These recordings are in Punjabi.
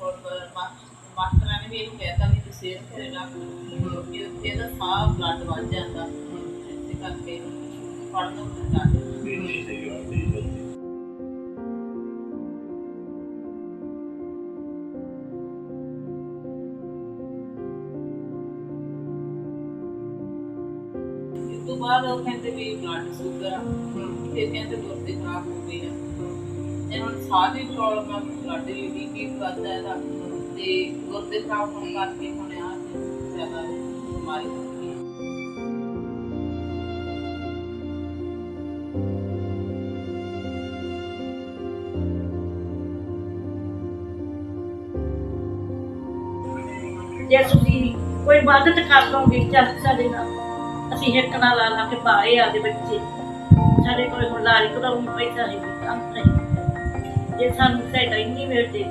ਹੁਣ ਮਾ- ਮਾਸਟਰਾਂ ਨੇ ਵੀ ਇਹਨੂੰ ਕਹਿਤਾ ਵੀ ਤੁਸੀਂ ਸਿਹਤ ਘਰੇ ਰੱਖ ਲਓ ਕਿ ਉੱਥੇ ਇਹਦਾ ਸਾਹ ਬਲੱਡ ਵੱਧ ਜਾਂਦਾ ਇਸੇ ਕਰਕੇ ਪੜ੍ਹਨ ਨੂੰ ਹੁੰਦਾ ਨਹੀਂ ਸਹੀ ਗੱਲ ਹੈ ਇਸ ਤੋਂ ਬਾਅਦ ਉਹ ਕਹਿੰਦੇ ਵੀ ਬਲੱਡ ਸ਼ੂਗਰ ਆ ਫਿਰ ਕਹਿੰਦੇ ਗੁਰਦੇ ਖਰਾਬ ਹੋ ਗਏ ਆ ਇਹਨਾਂ ਨੂੰ ਸਾਹ ਦੀ ਪ੍ਰੋਬਲਮ ਆ ਬਲੱਡ ਦੀ ਬੀਪੀ ਵੱਧਦਾ ਇਹਦਾ ਤੇ ਗੁਰਦੇ ਖਰਾਬ ਹੋਣ ਕਰਕੇ ਹੁਣ ਆ ਜ਼ਿਆਦਾ ਬਿਮਾਰੀ ਹੋ ਹੈ। ਜੇ ਤੁਸੀਂ ਕੋਈ ਮਦਦ ਕਰ ਲਓਗੇ, ਚੱਲ ਸਾਡੇ ਨਾਲ। ਅਸੀਂ ਹਿੱਕ ਨਾਲ ਲਾ ਲਾ ਕੇ ਪਾਏ ਆ ਦੇ ਬੱਚੇ। ਸਾਡੇ ਕੋਲ ਹੁਣ ਲਾਜ ਕਰਾਉਣ ਨੂੰ ਪੈਸਾ ਨਹੀਂ ਕੰਮ ਨਹੀਂ ਜੇ ਸਾਨੂੰ ਸਹਾਇਤਾ ਹੀ ਨਹੀਂ ਮਿਲਦੀ।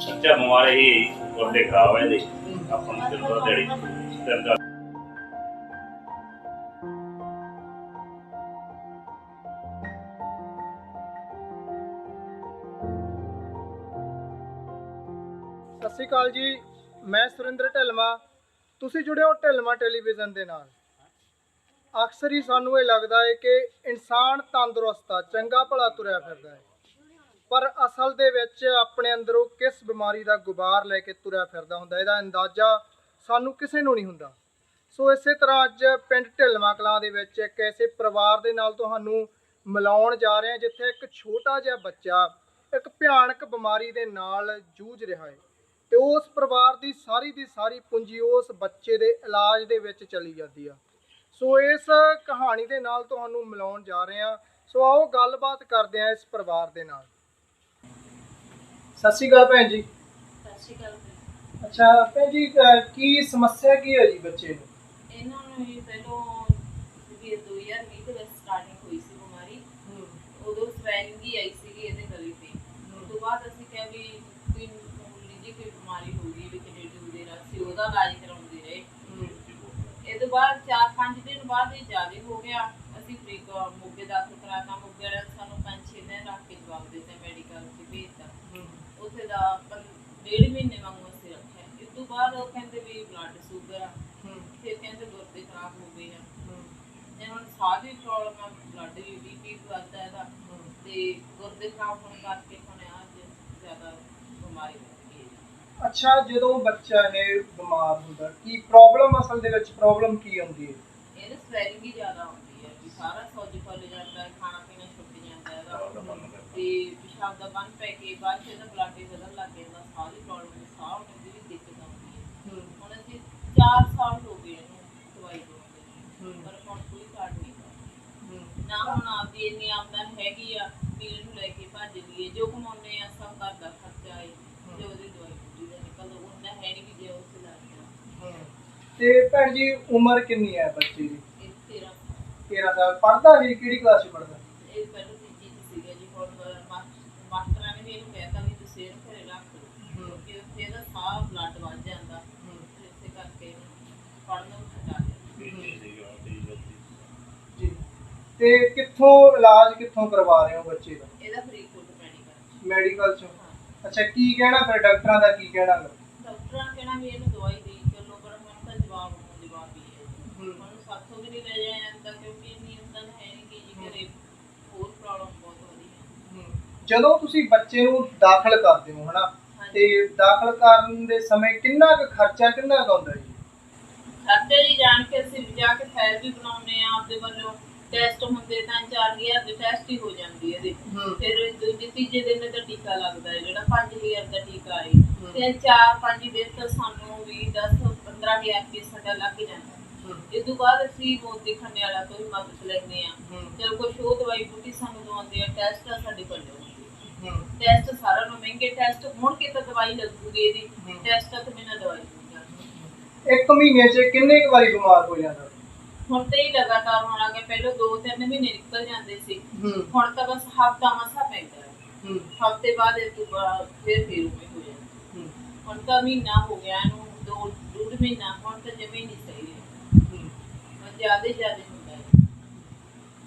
ਸੱਚਾ ਬਿਮਾਰ ਹੀ ਖਰਾਬ ਹੈ ਦੇ ਆਪਾਂ ਨੂੰ ਦਿਨ ਦਾ ਦਿਹਾੜੀ ਦਿਨ ਦਾ ਸਤਿ ਸ਼੍ਰੀ ਅਕਾਲ ਜੀ ਮੈਂ ਸੁਰਿੰਦਰ ਢਿਲਮਾ ਤੁਸੀਂ ਜੁੜੇ ਹੋ ਢਿਲਮਾ ਟੈਲੀਵਿਜ਼ਨ ਦੇ ਨਾਲ। ਅਕਸਰ ਹੀ ਸਾਨੂੰ ਇਹ ਲੱਗਦਾ ਹੈ ਕਿ ਇਨਸਾਨ ਤੰਦਰੁਸਤ ਆ, ਚੰਗਾ ਭਲਾ ਤੁਰਿਆ ਫਿਰਦਾ ਹੈ। ਪਰ ਅਸਲ ਦੇ ਵਿੱਚ ਆਪਣੇ ਅੰਦਰੋਂ ਕਿਸ ਬਿਮਾਰੀ ਦਾ ਗੁਬਾਰ ਲੈ ਕੇ ਤੁਰਿਆ ਫਿਰਦਾ ਹੁੰਦਾ, ਇਹਦਾ ਅੰਦਾਜ਼ਾ ਸਾਨੂੰ ਕਿਸੇ ਨੂੰ ਨਹੀਂ ਹੁੰਦਾ। ਸੋ ਇਸੇ ਤਰ੍ਹਾਂ ਅੱਜ ਪਿੰਡ ਢਿਲਮਾ ਕਲਾਂ ਦੇ ਵਿੱਚ ਇੱਕ ਐਸੇ ਪਰਿਵਾਰ ਦੇ ਨਾਲ ਤੁਹਾਨੂੰ ਮਿਲਾਉਣ ਜਾ ਰਹੇ ਹਾਂ, ਜਿੱਥੇ ਇੱਕ ਛੋਟਾ ਜਿਹਾ ਬੱਚਾ ਇੱਕ ਭਿਆਨਕ ਬਿਮਾਰੀ ਦੇ ਨਾਲ ਜੂਝ ਰਿਹਾ ਹੈ। ਤੇ ਉਸ ਪਰਿਵਾਰ ਦੀ ਸਾਰੀ ਦੀ ਸਾਰੀ ਪੂੰਜੀ ਉਸ ਬੱਚੇ ਦੇ ਇਲਾਜ ਦੇ ਵਿੱਚ ਚਲੀ ਜਾਂਦੀ ਆ। ਸੋ ਇਸ ਕਹਾਣੀ ਦੇ ਨਾਲ ਤੁਹਾਨੂੰ ਮਿਲਾਉਣ ਜਾ ਰਹੇ ਹਾਂ। ਸੋ ਆਓ ਗੱਲਬਾਤ ਕਰਦੇ ਹਾਂ ਇਸ ਪਰਿਵਾਰ ਦੇ ਨਾਲ। ਸਤਿ ਸ਼੍ਰੀ ਅਕਾਲ ਭੈਣ ਜੀ। ਸਤਿ ਸ਼੍ਰੀ ਅਕਾਲ। ਅੱਛਾ ਭੈਣ ਜੀ ਕੀ ਸਮੱਸਿਆ ਕੀ ਹੈ ਜੀ ਬੱਚੇ ਨੂੰ? ਇਹਨਾਂ ਨੂੰ ਪਹਿਲੋਂ ਵੀ 2020 ਦੇ ਵਿੱਚ ਸਟਾਰਟਿੰਗ ਹੋਈ ਸੀ ਬਿਮਾਰੀ ਉਦੋਂ ਸਵੈਲਿੰਗ ਹੀ ਆਈ ਸੀਗੀ ਇਹਦੇ ਗਲੇ ਤੇ ਉਸ ਤੋਂ ਬਾਅਦ ਅਸੀਂ ਕਿਹਾ ਵੀ ਕੋਈ ਮਾਮੂਲੀ ਜਿਹੀ ਕੋਈ ਬਿਮਾਰੀ ਹੋ ਗਈ ਵੀ ਕੈਨੇਡਾ ਦੇ ਰਾਸੀ ਉਹਦਾ ਇਲਾਜ ਕਰਾਉਂਦੇ ਰਹੇ ਇਹ ਤੋਂ ਬਾਅਦ 4-5 ਦਿਨ ਬਾਅਦ ਇਹ ਜ਼ਿਆਦਾ ਹੋ ਗਿਆ। ਅਸੀਂ ਫਰੀਕ ਮੋਗੇ ਦਾਖਲ ਕਰਾਤਾ। ਮੋਗੇ ਵਾਲਿਆਂ ਨੇ ਸਾਨੂੰ 5-6 ਦਿਨ ਰੱਖ ਕੇ ਜਵਾਬ ਦਿੱਤਾ ਮੈਡੀਕਲ ਚ ਭੇਜਤਾ। ਉੱਥੇ ਦਾ ਪਰ ਡੇਢ ਮਹੀਨੇ ਵਾਂਗੂ ਅਸੀਂ ਰੱਖਿਆ। ਇਸ ਤੋਂ ਬਾਅਦ ਉਹ ਕਹਿੰਦੇ ਵੀ ਬਲੱਡ ਸ਼ੂਗਰ ਆ। ਫਿਰ ਕਹਿੰਦੇ ਗੁਰਦੇ ਖਰਾਬ ਹੋ ਗਏ ਆ। ਇਹਨਾਂ ਨੂੰ ਸਾਹ ਦੀ ਪ੍ਰੋਬਲਮ ਆ ਬਲੱਡ ਦੀ ਬੀਪੀ ਵੱਧਦਾ ਇਹਦਾ। ਤੇ ਗੁਰਦੇ ਖਰਾਬ ਹੋਣ ਕਰਕੇ ਹੁਣ ਆ ਜ਼ਿਆਦਾ ਬਿਮਾਰੀ ਅੱਛਾ ਜਦੋਂ ਬੱਚਾ ਇਹ ਬਿਮਾਰ ਹੁੰਦਾ ਕੀ ਪ੍ਰੋਬਲਮ ਅਸਲ ਦੇ ਵਿੱਚ ਪ੍ਰੋਬਲਮ ਕੀ ਹੁੰਦੀ ਹੈ? ਇਹਦੇ ਸਵੈਲਿੰਗ ਹੀ ਜ਼ਿਆਦਾ ਹੁੰਦੀ ਹੈ ਵੀ ਸਾਰਾ ਸੋਜ ਫੁੱਲ ਜਾਂਦਾ ਹੈ ਖਾਣਾ ਪੀਣਾ ਛੁੱਟ ਜਾਂਦਾ ਇਹਦਾ। ਤੇ ਪਿਸ਼ਾਬ ਦਾ ਬੰਦ ਪੈ ਕੇ ਬਾਅਦ ਚ ਇਹਦਾ ਬਲੱਡ ਵਧਣ ਲੱਗ ਜਾਂਦਾ ਦੀ ਪ੍ਰੋਬਲਮ ਸਾਹ ਹੋਣ ਦੀ ਵੀ ਦਿੱਕਤ ਆਉਂਦੀ ਹੈ। ਹੁਣ ਅਸੀਂ 4 ਸਾਲ ਹੋ ਗਏ ਇਹਨੂੰ ਦਵਾਈ ਨੂੰ, ਪਰ ਹੁਣ ਕੋਈ ਕਾਰਡ ਨਹੀਂ ਨਾ ਹੁਣ ਆਪਦੀ ਇੰਨੀ ਆਮਦਨ ਹੈਗੀ ਆ ਵੀ ਇਹਨੂੰ ਲੈ ਕੇ ਭੱਜ ਲਈਏ। ਜੋ ਕਮਾਉਂਦੇ ਆ ਸਭ ਘਰ ਦਾ ਖਰਚਾ ਹੈ। ਤੇ ਉਹਦੀ ਦਵਾਈ ਬੂਟੀ ਦਾ ਨਿਕਲਦਾ। ਉਹਨਾਂ ਹੈ ਨਹੀਂ ਵੀ ਜੇ ਉਸ ਲੱਗ ਤੇ ਭੈਣ ਜੀ ਉਮਰ ਕਿੰਨੀ ਹੈ ਬੱਚੇ ਦੀ? ਇਹ ਤੇਰਾ। 13 ਸਾਲ। ਪੜ੍ਹਦਾ ਹੈ ਕਿਹੜੀ ਕਲਾਸ ਚ ਪੜ੍ਹਦਾ? ਇਹ ਪਹਿਲਾਂ ਤੀਜੀ ਚ ਸੀਗਾ ਜੀ ਹੁਣ ਮਾ- ਮਾਸਟਰਾਂ ਨੇ ਵੀ ਇਹਨੂੰ ਕਹਿਤਾ ਵੀ ਤੁਸੀਂ ਇਹਨੂੰ ਘਰੇ ਰੱਖ ਲਓ। ਕਿ ਉੱਥੇ ਇਹਦਾ ਸਾਹ ਬਲੱਡ ਵੱਧ ਜਾਂਦਾ। ਇਸੇ ਕਰਕੇ ਪੜ੍ਹਨ ਨੂੰ ਹਟਾ ਦਿੱਤਾ ਨਹੀਂ ਸਹੀ ਗੱਲ ਹੈ ਜੀ। ਤੇ ਕਿੱਥੋਂ ਇਲਾਜ ਕਿੱਥੋਂ ਕਰਵਾ ਰਹੇ ਹੋ ਬੱਚੇ ਦਾ? ਇਹਦਾ ਫਰੀਦਕੋਟ ਮੈਡੀਕਲ ਮੈਡੀਕਲ ਚੋਂ। ਅੱਛਾ ਕੀ ਕਹਿਣਾ ਫਿਰ? ਡਾਕਟਰਾਂ ਦਾ ਕੀ ਕਹਿਣਾ ਗਾ? ਡਾਕਟਰਾਂ ਕਹਿਣਾ ਵੀ ਇਹਨੂੰ ਦਵਾਈ ਦੇਈ ਚੱਲੋ ਪਰ ਹੁਣ ਤਾਂ ਜਵਾਬ ਨੂੰ ਜਵਾਬ ਹੀ ਹੈ ਹੂੰ। ਹੁਣ ਸਾਥੋਂ ਵੀ ਨਹੀਂ ਲੈ ਜਾਇਆ ਜਾਂਦਾ ਕਿਉਂਕਿ ਇੰਨੀ ਆਮਦਨ ਹੈ ਨਹੀਂ ਕਿ ਜੀ ਘਰੇ ਹੋਰ ਪ੍ਰੋਬਲਮ ਬਹੁਤ ਹੋ ਰਹੀ ਹੈ ਹੂੰ। ਜਦੋਂ ਤੁਸੀਂ ਬੱਚੇ ਨੂੰ ਦਾਖਲ ਕਰਦੇ ਹੋ ਹਨਾ ਤੇ ਦਾਖਲ ਕਰਨ ਦੇ ਸਮੇਂ ਕਿੰਨਾ ਕੁ ਖਰਚਾ ਕਿੰਨਾ ਕੁ ਆਉਂਦਾ ਜੀ ਖਰਚੇ ਜੀ ਜਾਣ ਕੇ ਅਸੀਂ ਜਾ ਕੇ ਫਾਈਲ ਵੀ ਬਣਾਉਨੇ ਆ ਆਪਦੇ ਵੱਲੋਂ ਟੈਸਟ ਹੁੰਦੇ ਤਾਂ 4000 ਦੇ ਟੈਸਟ ਹੀ ਹੋ ਜਾਂਦੀ ਹੈ ਇਹਦੇ। ਫਿਰ ਦੂਜੇ ਤੀਜੇ ਦਿਨ ਦਾ ਟੀਕਾ ਲੱਗਦਾ ਹੈ ਜਿਹੜਾ 5000 ਦਾ ਟੀਕਾ ਹੈ ਤੇ 4-5 ਦਿਨ ਤਾਂ ਸਾਨੂੰ ਵੀ 10-15000 ਰੁਪਏ ਸਾਡਾ ਲੱਗ ਜਾਂਦਾ। ਇਸ ਤੋਂ ਬਾਅਦ ਅਸੀਂ ਮੋਦੀ ਖੰਨੇ ਵਾਲਾ ਤੋਂ ਮਦਦ ਲੈਂਦੇ ਆ। ਚਲ ਕੁਛ ਉਹ ਦਵਾਈ ਬੂਟੀ ਸਾਨੂੰ ਦਵਾਉਂਦੇ ਆ ਟੈਸਟ ਆ ਸਾਡੇ ਕੋਲ। ਟੈਸਟ ਸਾਰਿਆਂ ਨੂੰ ਮਹਿੰਗੇ ਟੈਸਟ ਹੁਣ ਕਿ ਤਾਂ ਦਵਾਈ ਲੱਗੂਗੀ ਇਹਦੀ। ਟੈਸਟ ਤਾਂ ਬਿਨਾਂ ਦਵਾਈ ਇੱਕ ਮਹੀਨੇ 'ਚ ਕਿੰਨੇ ਕੁ ਵਾਰੀ ਬਿਮਾਰ ਹੋ ਜਾਂਦਾ? ਹੁਣ ਤੇ ਹੀ ਲਗਾਤਾਰ ਹੋਣ ਲੱਗੇ ਪਹਿਲਾਂ 2-3 ਮਹੀਨੇ ਨਿਕਲ ਜਾਂਦੇ ਸੀ। ਹੁਣ ਤਾਂ ਬਸ ਹਫਤਾ ਮਸਾ ਪੈਂਦਾ ਹਫ਼ਤੇ ਬਾਅਦ ਇਹ ਤੋਂ ਫਿਰ ਫਿਰ ਹੋ ਜਾਂਦਾ। ਹੁਣ ਤਾਂ ਮਹੀਨਾ ਹੋ ਗਿਆ ਇਹਨੂੰ ਦੋ ਡੂਢ ਮਹੀਨਾ। ਹੁਣ ਤਾਂ ਜਮੇ ਨਹੀਂ ਸਹੀ ਜ਼ਿਆਦਾ ਹੀ ਜ਼ਿਆਦਾ ਹੁੰਦਾ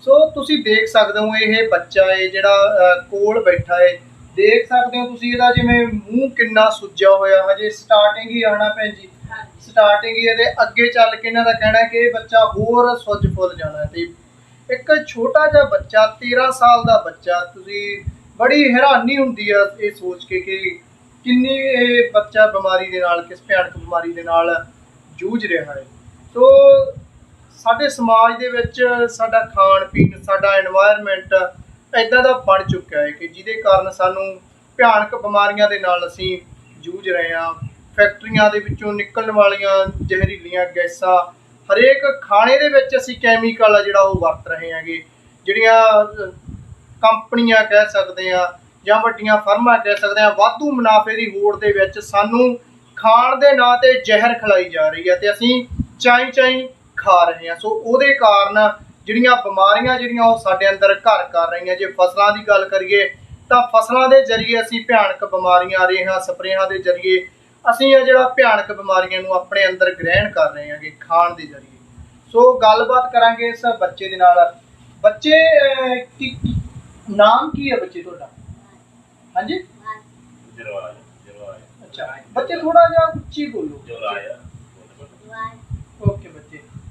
ਸੋ ਤੁਸੀਂ ਦੇਖ ਸਕਦੇ ਹੋ ਇਹ ਬੱਚਾ ਹੈ ਜਿਹੜਾ ਕੋਲ ਬੈਠਾ ਹੈ। ਦੇਖ ਸਕਦੇ ਹੋ ਤੁਸੀਂ ਇਹਦਾ ਜਿਵੇਂ ਮੂੰਹ ਕਿੰਨਾ ਸੁੱਜਿਆ ਹੋਇਆ। ਹਜੇ ਸਟਾਰਟਿੰਗ ਹੀ ਆਣਾ ਭੈਣ ਜੀ। ਹਾਂਜੀ। ਸਟਾਰਟਿੰਗ ਹੀ ਇਹਦੇ ਅੱਗੇ ਚੱਲ ਕੇ ਇਹਨਾਂ ਦਾ ਕਹਿਣਾ ਹੈ ਕਿ ਇਹ ਬੱਚਾ ਹੋਰ ਸੁੱਜ ਫੁੱਲ ਜਾਣਾ ਹੈ ਤੇ ਇੱਕ ਛੋਟਾ ਜਿਹਾ ਬੱਚਾ 13 ਸਾਲ ਦਾ ਬੱਚਾ ਤੁਸੀਂ ਬੜੀ ਹੈਰਾਨੀ ਹੁੰਦੀ ਆ ਇਹ ਸੋਚ ਕੇ ਕਿ ਕਿੰਨੀ ਇਹ ਬੱਚਾ ਬਿਮਾਰੀ ਦੇ ਨਾਲ ਕਿਸ ਭਿਆਨਕ ਬਿਮਾਰੀ ਦੇ ਨਾਲ ਜੂਝ ਰਿਹਾ ਹੈ। ਸੋ ਸਾਡੇ ਸਮਾਜ ਦੇ ਵਿੱਚ ਸਾਡਾ ਖਾਣ ਪੀਣ, ਸਾਡਾ এনवायरमेंट ਇਦਾਂ ਦਾ ਬਣ ਚੁੱਕਿਆ ਹੈ ਕਿ ਜਿਹਦੇ ਕਾਰਨ ਸਾਨੂੰ ਭਿਆਨਕ ਬਿਮਾਰੀਆਂ ਦੇ ਨਾਲ ਅਸੀਂ ਜੂਝ ਰਹੇ ਹਾਂ। ਫੈਕਟਰੀਆਂ ਦੇ ਵਿੱਚੋਂ ਨਿਕਲਣ ਵਾਲੀਆਂ ਜ਼ਹਿਰੀਲੀਆਂ ਗੈਸਾਂ, ਹਰੇਕ ਖਾਣੇ ਦੇ ਵਿੱਚ ਅਸੀਂ ਕੈਮੀਕਲ ਆ ਜਿਹੜਾ ਉਹ ਵਰਤ ਰਹੇ ਹਾਂਗੇ। ਜਿਹੜੀਆਂ ਕੰਪਨੀਆਂ ਕਹਿ ਸਕਦੇ ਆ ਜਾਂ ਵੱਡੀਆਂ ਫਰਮਾਂ ਕਹਿ ਸਕਦੇ ਆ ਵਾਧੂ ਮੁਨਾਫੇ ਦੀ ਹੋੜ ਦੇ ਵਿੱਚ ਸਾਨੂੰ ਖਾਣ ਦੇ ਨਾਂ ਤੇ ਜ਼ਹਿਰ ਖਲਾਈ ਜਾ ਰਹੀ ਹੈ ਤੇ ਅਸੀਂ ਚਾਈ ਚਾਈ ਖਾ ਰਹੇ ਹਾਂ ਸੋ ਉਹਦੇ ਕਾਰਨ ਜਿਹੜੀਆਂ ਬਿਮਾਰੀਆਂ ਜਿਹੜੀਆਂ ਉਹ ਸਾਡੇ ਅੰਦਰ ਘਰ ਕਰ ਰਹੀਆਂ। ਜੇ ਫਸਲਾਂ ਦੀ ਗੱਲ ਕਰੀਏ ਤਾਂ ਫਸਲਾਂ ਦੇ ਜ਼ਰੀਏ ਅਸੀਂ ਭਿਆਨਕ ਬਿਮਾਰੀਆਂ ਰੇਹਾਂ ਸਪਰੇਹਾਂ ਦੇ ਜ਼ਰੀਏ ਅਸੀਂ ਇਹ ਜਿਹੜਾ ਭਿਆਨਕ ਬਿਮਾਰੀਆਂ ਨੂੰ ਆਪਣੇ ਅੰਦਰ ਗ੍ਰਹਿਣ ਕਰ ਰਹੇ ਹਾਂਗੇ ਖਾਣ ਦੇ ਜ਼ਰੀਏ। ਸੋ ਗੱਲਬਾਤ ਕਰਾਂਗੇ ਇਸ ਬੱਚੇ ਦੇ ਨਾਲ। ਬੱਚੇ ਕੀ ਨਾਮ ਕੀ ਹੈ ਬੱਚੇ ਤੁਹਾਡਾ? ਹਾਂਜੀ? ਜਰਵਾਜ ਜਰਵਾਜ ਅੱਛਾ ਬੱਚੇ ਥੋੜਾ ਜਿਹਾ ਉੱਚੀ ਬੋਲੋ। ਬੱਚੇ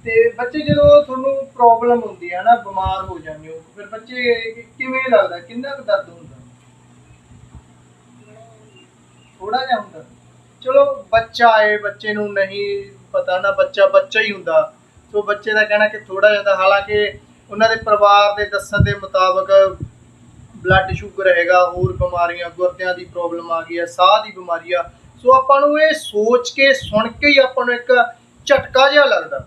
ਤੇ ਬੱਚੇ ਜਦੋਂ ਤੁਹਾਨੂੰ ਪ੍ਰੋਬਲਮ ਹੁੰਦੀ ਹੈ ਨਾ, ਬਿਮਾਰ ਹੋ ਜਾਂਦੇ ਹੋ, ਫਿਰ ਬੱਚੇ ਕਿਵੇਂ ਲੱਗਦਾ? ਕਿੰਨਾ ਕੁ ਦਰਦ ਹੁੰਦਾ? ਥੋੜਾ ਜਿਹਾ ਹੁੰਦਾ। ਚਲੋ, ਬੱਚਾ ਏ ਬੱਚੇ ਨੂੰ ਨਹੀਂ ਪਤਾ ਨਾ, ਬੱਚਾ ਬੱਚਾ ਹੀ ਹੁੰਦਾ। ਸੋ ਬੱਚੇ ਦਾ ਕਹਿਣਾ ਕਿ ਥੋੜਾ ਜਿਹਾ ਹੁੰਦਾ ਹਾਲਾਂਕਿ ਉਹਨਾਂ ਦੇ ਪਰਿਵਾਰ ਦੇ ਦੱਸਣ ਦੇ ਮੁਤਾਬਕ ਬਲੱਡ ਸ਼ੂਗਰ ਹੈਗਾ, ਹੋਰ ਬਿਮਾਰੀਆਂ, ਗੁਰਦਿਆਂ ਦੀ ਪ੍ਰੋਬਲਮ ਆ ਗਈ ਹੈ, ਸਾਹ ਦੀ ਬਿਮਾਰੀ ਆ। ਸੋ ਆਪਾਂ ਨੂੰ ਇਹ ਸੋਚ ਕੇ, ਸੁਣ ਕੇ ਹੀ ਆਪਾਂ ਨੂੰ ਇੱਕ ਝਟਕਾ ਜਿਹਾ ਲੱਗਦਾ।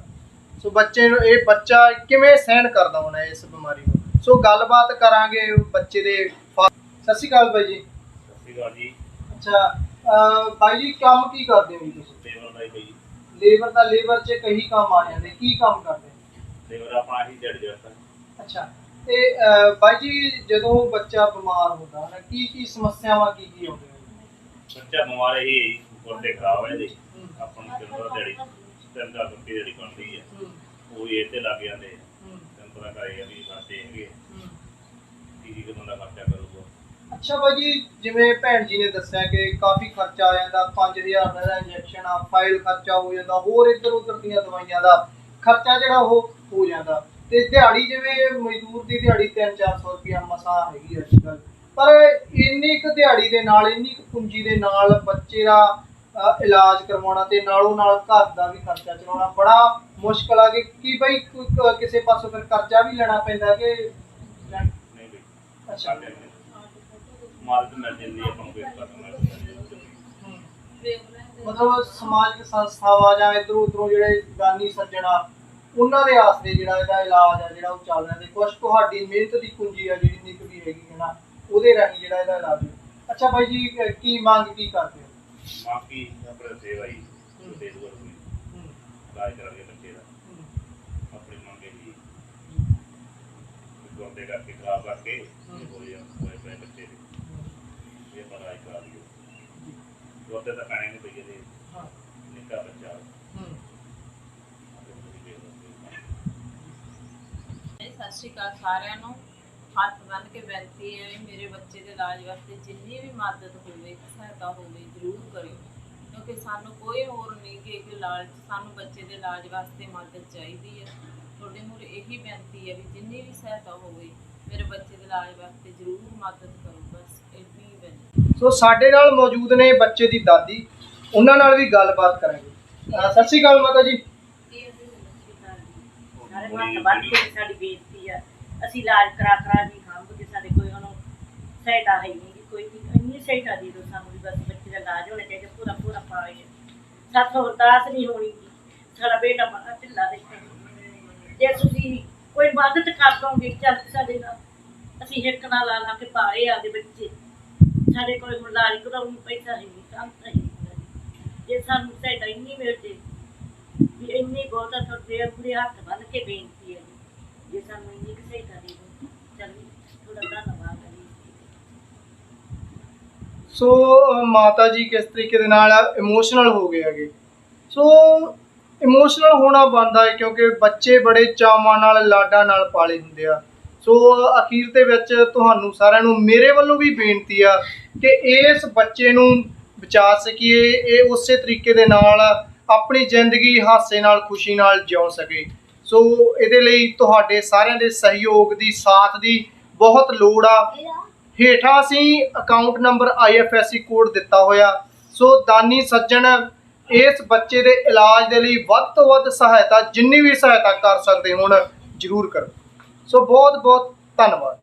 ਸੋ ਬੱਚੇ ਨੂੰ ਇਹ ਬੱਚਾ ਕਿਵੇਂ ਸਹਿਣ ਕਰਦਾ ਹੋਣਾ ਇਸ ਬਿਮਾਰੀ ਨੂੰ? ਸੋ ਗੱਲਬਾਤ ਕਰਾਂਗੇ ਬੱਚੇ ਦੇ ਫਾ- ਸਤਿ ਸ਼੍ਰੀ ਅਕਾਲ ਬਾਈ ਜੀ। ਸਤਿ ਸ਼੍ਰੀ ਅਕਾਲ ਜੀ। ਅੱਛਾ ਅਹ ਬਾਈ ਜੀ ਕੰਮ ਕੀ ਕਰਦੇ ਹੋ ਜੀ ਤੁਸੀਂ? ਲੇਬਰ ਦਾ ਹੀ ਲੇਬਰ ਦਾ ਲੇਬਰ 'ਚ ਕਈ ਕੰਮ ਆ ਜਾਂਦੇ ਕੀ ਕੰਮ ਕਰਦੇ? ਲੇਬਰ ਆਪਣਾ ਹੀ ਜੜ ਜੜਤਾ ਅੱਛਾ ਤੇ ਅਹ ਬਾਈ ਜੀ ਜਦੋਂ ਬੱਚਾ ਬਿਮਾਰ ਹੁੰਦਾ ਹੈ ਕੀ ਕੀ ਸਮੱਸਿਆਵਾਂ ਕੀ ਕੀ ਆਉਂਦੀਆਂ? ਬੱਚਾ ਬਿਮਾਰ ਹੀ ਗੁਰਦੇ ਖਰਾਬ ਹੈ ਹੂੰ। ਆਪਾਂ ਨੂੰ ਦਿਹਾੜੀ। ਤਿੰਨ ਦਾ ਰੁਪਏ ਜਿਹੜੀ ਬਣਦੀ ਹੈ। ਉਹ ਵੀ ਇਹ ਤੇ ਲੱਗ ਜਾਂਦੇ ਤੈਨੂੰ ਪਤਾ ਕਰੇ ਵੀ ਖਾਤੇ ਹੈਗੇ ਹੂੰ। ਕੀ ਕੀ ਬੰਦਾ ਖਰਚਾ ਕਰੂਗਾ। ਅੱਛਾ ਬਾਈ ਜੀ ਜਿਵੇਂ ਭੈਣ ਜੀ ਨੇ ਦੱਸਿਆ ਕਿ ਕਾਫੀ ਖਰਚਾ ਆ ਜਾਂਦਾ 5000 ਦਾ ਇੰਜੈਕਸ਼ਨ ਆ ਫਾਈਲ ਖਰਚਾ ਹੋ ਜਾਂਦਾ ਹੋਰ ਇੱਧਰ ਉੱਧਰ ਦੀਆਂ ਦਵਾਈਆਂ ਦਾ ਖਰਚਾ ਜਿਹੜਾ ਉਹ ਹੋ ਜਾਂਦਾ। ਤੇ ਦਿਹਾੜੀ ਜਿਵੇਂ ਮਜ਼ਦੂਰ ਦੀ ਦਿਹਾੜੀ 3-400 ਰੁਪਇਆ ਮਸਾ ਹੈਗੀ ਅੱਜ ਕੱਲ ਪਰ ਇੰਨੀ ਕੁ ਦਿਹਾੜੀ ਦੇ ਨਾਲ ਇੰਨੀ ਕੁ ਪੂੰਜੀ ਦੇ ਨਾਲ ਬੱਚੇ ਦਾ ਇਲਾਜ ਕਰਵਾਉਣਾ ਤੇ ਨਾਲੋਂ ਨਾਲ ਘਰ ਦਾ ਵੀ ਖਰਚਾ ਚਲਾਉਣਾ ਬੜਾ ਮੁਸ਼ਕਲ ਆ ਕਿ ਕੀ ਬਈ ਕੋਈ ਕਿਸੇ ਪਾਸੋਂ ਫਿਰ ਕਰਜ਼ਾ ਵੀ ਲੈਣਾ ਪੈਂਦਾ ਕਿ ਨਹੀਂ ਬਈ ਅੱਛਾ ਮਦਦ ਮਿਲ ਜਾਂਦੀ ਆਪਾਂ ਨੂੰ ਕਰਨਾ। ਵੇਖ ਲੈਂਦੇ ਮਤਲਬ ਸਮਾਜਿਕ ਸੰਸਥਾਵਾਂ ਜਾਂ ਇਧਰੋਂ ਉਧਰੋਂ ਜਿਹੜੇ ਦਾਨੀ ਸੱਜਣਾ ਉਹਨਾਂ ਦੇ ਆਸਰੇ ਜਿਹੜਾ ਇਹਦਾ ਇਲਾਜ ਆ ਜਿਹੜਾ ਉਹ ਚੱਲ ਰਿਹਾ ਤੇ ਕੁਝ ਤੁਹਾਡੀ ਮਿਹਨਤ ਦੀ ਪੂੰਜੀ ਆ ਜਿਹੜੀ ਨਿਕਲੀ ਹੈਗੀ ਹੈ ਨਾ ਉਹਦੇ ਰਾਹੀਂ ਜਿਹੜਾ ਇਹਦਾ ਇਲਾਜ। ਅੱਛਾ ਬਾਈ ਜੀ ਕੀ ਮੰਗ ਕੀ ਕਰਦੇ ਹੋ ਬਾਕੀ ਆਪਣੇ ਸੇਵਾ ਹੀ ਦੇ ਦੂਗਾ ਕੋਈ ਇਲਾਜ ਕਰਾਂਗੇ ਬੱਚੇ ਦਾ। ਆਪਣੀ ਮੰਗੇ ਜੀ ਗੁਰਦੇ ਕਰਕੇ ਖਰਾਬ ਕਰਕੇ ਹੋ। ਜਾ ਹੋਏ ਪਏ ਬੱਚੇ ਦੇ। ਇਹ ਪਰ ਇਲਾਜ ਕਰਾ ਦਿਓ ਗੁਰਦੇ ਤਾਂ ਪੈਣੇ ਨਹੀਂ ਪਈ ਇਹਦੇ। ਹਾਂ, ਨਿੱਕਾ ਬੱਚਾ। ਸਤਿ ਸ਼੍ਰੀ ਅਕਾਲ ਸਾਰਿਆਂ ਨੂੰ। ਹੱਥ ਬੰਨ ਕੇ ਬੇਨਤੀ ਹੈ ਮੇਰੇ ਬੱਚੇ ਦੇ ਇਲਾਜ ਵਾਸਤੇ ਜਿੰਨੀ ਵੀ ਮਦਦ ਹੋਵੇ ਸਹਾਇਤਾ ਹੋਵੇ ਜ਼ਰੂਰ ਕਰਿਓ। ਕਿਉਂਕਿ ਸਾਨੂੰ ਕੋਈ ਹੋਰ ਨਹੀਂ ਕਿ ਇੱਕ ਇਲਾਜ ਸਾਨੂੰ ਬੱਚੇ ਦੇ ਇਲਾਜ ਵਾਸਤੇ ਮਦਦ ਚਾਹੀਦੀ ਹੈ। ਤੁਹਾਡੇ ਮੂਹਰੇ ਇਹੀ ਬੇਨਤੀ ਹੈ ਵੀ ਜਿੰਨੀ ਵੀ ਸਹਾਇਤਾ ਹੋਵੇ ਮੇਰੇ ਬੱਚੇ ਦੇ ਇਲਾਜ ਵਾਸਤੇ ਜ਼ਰੂਰ ਮਦਦ ਕਰੋ ਬਸ ਇੰਨੀ ਬੇਨਤੀ ਸੋ ਸਾਡੇ ਨਾਲ ਮੌਜੂਦ ਨੇ ਬੱਚੇ ਦੀ ਦਾਦੀ ਉਹਨਾਂ ਨਾਲ ਵੀ ਗੱਲਬਾਤ ਕਰਾਂਗੇ। ਸਤਿ ਸ਼੍ਰੀ ਅਕਾਲ ਮਾਤਾ ਜੀ। ਸਾਰੇ ਹੱਥ ਬੰਨ ਕੇ ਸਾਡੀ ਬੇਨਤੀ ਆ ਅਸੀਂ ਇਲਾਜ ਕਰਾ ਕਰਾ ਨਹੀਂ ਖਾਂਬ ਸਾਡੇ ਕੋਈ ਉਹਨੂੰ ਸਹਾਇਤਾ ਹੈ ਨਹੀਂ ਕੋਈ ਵੀ ਇੰਨੀ ਸਹਾਇਤਾ ਦੇ ਦਿਓ ਸਾਨੂੰ ਵੀ ਬਸ ਬੱਚੇ ਦਾ ਇਲਾਜ ਹੋਣਾ ਚਾਹੀਦਾ, ਪੂਰਾ ਪੂਰਾ ਪਾਏ। ਸਾਥੋਂ ਅਰਦਾਸ ਨਹੀਂ ਹੋਣੀ ਸਾਡਾ ਬੇਟਾ ਬੜਾ ਢਿੱਲਾ ਦੇਖੇ ਜੇ ਤੁਸੀਂ ਕੋਈ ਮਦਦ ਕਰ ਦੋਗੇ, ਚੱਲ ਸਾਡੇ ਨਾਲ, ਅਸੀਂ ਹਿੱਕ ਨਾਲ ਲਾ ਲਾ ਕੇ ਪਾਏ ਆਦੇ ਬੱਚੇ। ਸਾਡੇ ਕੋਲ ਹੁਣ ਇਲਾਜ ਕਰਾਉਣ ਨੂੰ ਪੈਸਾ ਹੈ ਨਹੀਂ, ਕੰਮ ਤਾਂ ਹੈ ਜੇ ਸਾਨੂੰ ਸਹਾਇਤਾ ਇੰਨੀ ਮਿਲ ਜੇ, ਵੀ ਇੰਨੀ ਬਹੁਤ ਤੁਹਾਡੇ ਪੂਰੇ ਹੱਥ ਬੰਨ ਕੇ ਬੇਨਤੀ ਹੈ। ਜੇ ਸਾਨੂੰ ਇੰਨੀ ਕੁ ਸਹਾਇਤਾ ਦੇ ਦਿਓ ਚੱਲ ਥੋੜਾ ਧੰਨਵਾਦ ਹੈ ਜੀ ਸੋ ਮਾਤਾ ਜੀ ਕਿਸ ਤਰੀਕੇ ਦੇ ਨਾਲ ਇਮੋਸ਼ਨਲ ਹੋ ਗਏ ਹੈਗੇ। ਸੋ ਇਮੋਸ਼ਨਲ ਹੋਣਾ ਬਣਦਾ ਹੈ ਕਿਉਂਕਿ ਬੱਚੇ ਬੜੇ ਚਾਵਾਂ ਨਾਲ, ਲਾਡਾਂ ਨਾਲ ਪਾਲੇ ਹੁੰਦੇ ਆ। ਸੋ ਅਖੀਰ ਦੇ ਵਿੱਚ ਤੁਹਾਨੂੰ ਸਾਰਿਆਂ ਨੂੰ ਮੇਰੇ ਵੱਲੋਂ ਵੀ ਬੇਨਤੀ ਆ ਕਿ ਇਸ ਬੱਚੇ ਨੂੰ ਬਚਾ ਸਕੀਏ, ਇਹ ਉਸੇ ਤਰੀਕੇ ਦੇ ਨਾਲ ਆਪਣੀ ਜ਼ਿੰਦਗੀ ਹਾਸੇ ਨਾਲ, ਖੁਸ਼ੀ ਨਾਲ ਜਿਉ ਸਕੇ। ਸੋ ਇਹਦੇ ਲਈ ਤੁਹਾਡੇ ਸਾਰਿਆਂ ਦੇ ਸਹਿਯੋਗ ਦੀ, ਸਾਥ ਦੀ ਬਹੁਤ ਲੋੜ ਆ। ਹੇਠਾਂ ਅਸੀਂ ਅਕਾਊਂਟ ਨੰਬਰ ਆਈਐਫਐਸਸੀ ਕੋਡ ਦਿੱਤਾ ਹੋਇਆ। ਸੋ ਦਾਨੀ ਸੱਜਣ, ਇਸ ਬੱਚੇ ਦੇ ਇਲਾਜ ਦੇ ਲਈ ਵੱਧ ਤੋਂ ਵੱਧ ਸਹਾਇਤਾ, ਜਿੰਨੀ ਵੀ ਸਹਾਇਤਾ ਕਰ ਸਕਦੇ ਹੋਣ, ਜ਼ਰੂਰ ਕਰੋ। ਸੋ ਬਹੁਤ ਬਹੁਤ ਧੰਨਵਾਦ।